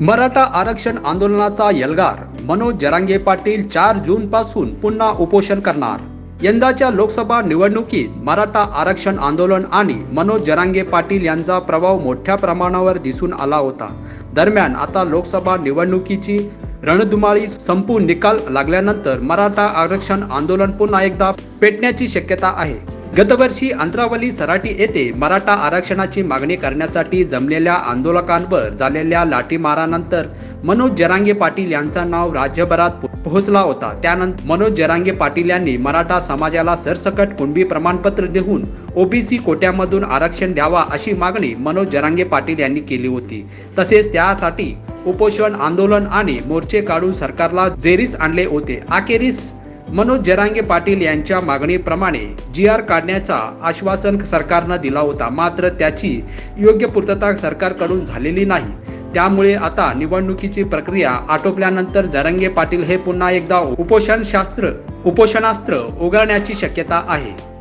मराठा आरक्षण आंदोलनाचा यलगार मनोज जरांगे पाटील चार जून पासून पुन्हा उपोषण करणार. यंदाच्या लोकसभा निवडणुकीत मराठा आरक्षण आंदोलन आणि मनोज जरांगे पाटील यांचा प्रभाव मोठ्या प्रमाणावर दिसून आला होता. दरम्यान आता लोकसभा निवडणुकीची रणधुमाळी संपून निकाल लागल्यानंतर मराठा आरक्षण आंदोलन पुन्हा एकदा पेटण्याची शक्यता आहे. गतवर्षी अंतरावली सराटी येथे मराठा आरक्षणाची मागणी करण्यासाठी जमलेल्या आंदोलकांवर झालेल्या लाठीमारानंतर मनोज जरांगे पाटील यांचा नाव राज्यभरात पोहोचला होता. त्यानंतर मनोज जरांगे पाटील यांनी मराठा समाजाला सरसकट कुणबी प्रमाणपत्र देऊन ओबीसी कोट्यामधून आरक्षण द्यावा अशी मागणी मनोज जरांगे पाटील यांनी केली होती. तसेच त्यासाठी उपोषण आंदोलन आणि मोर्चे काढून सरकारला जेरीस आणले होते. अखेरीस मनोज जरांगे पाटील यांच्या मागणीप्रमाणे जी आर काढण्याचा आश्वासन सरकारनं दिला होता. मात्र त्याची योग्य पूर्तता सरकारकडून झालेली नाही. त्यामुळे आता निवडणुकीची प्रक्रिया आटोपल्यानंतर जरंगे पाटील हे पुन्हा एकदा उपोषणशास्त्र उपोषणास्त्र उगारण्याची शक्यता आहे.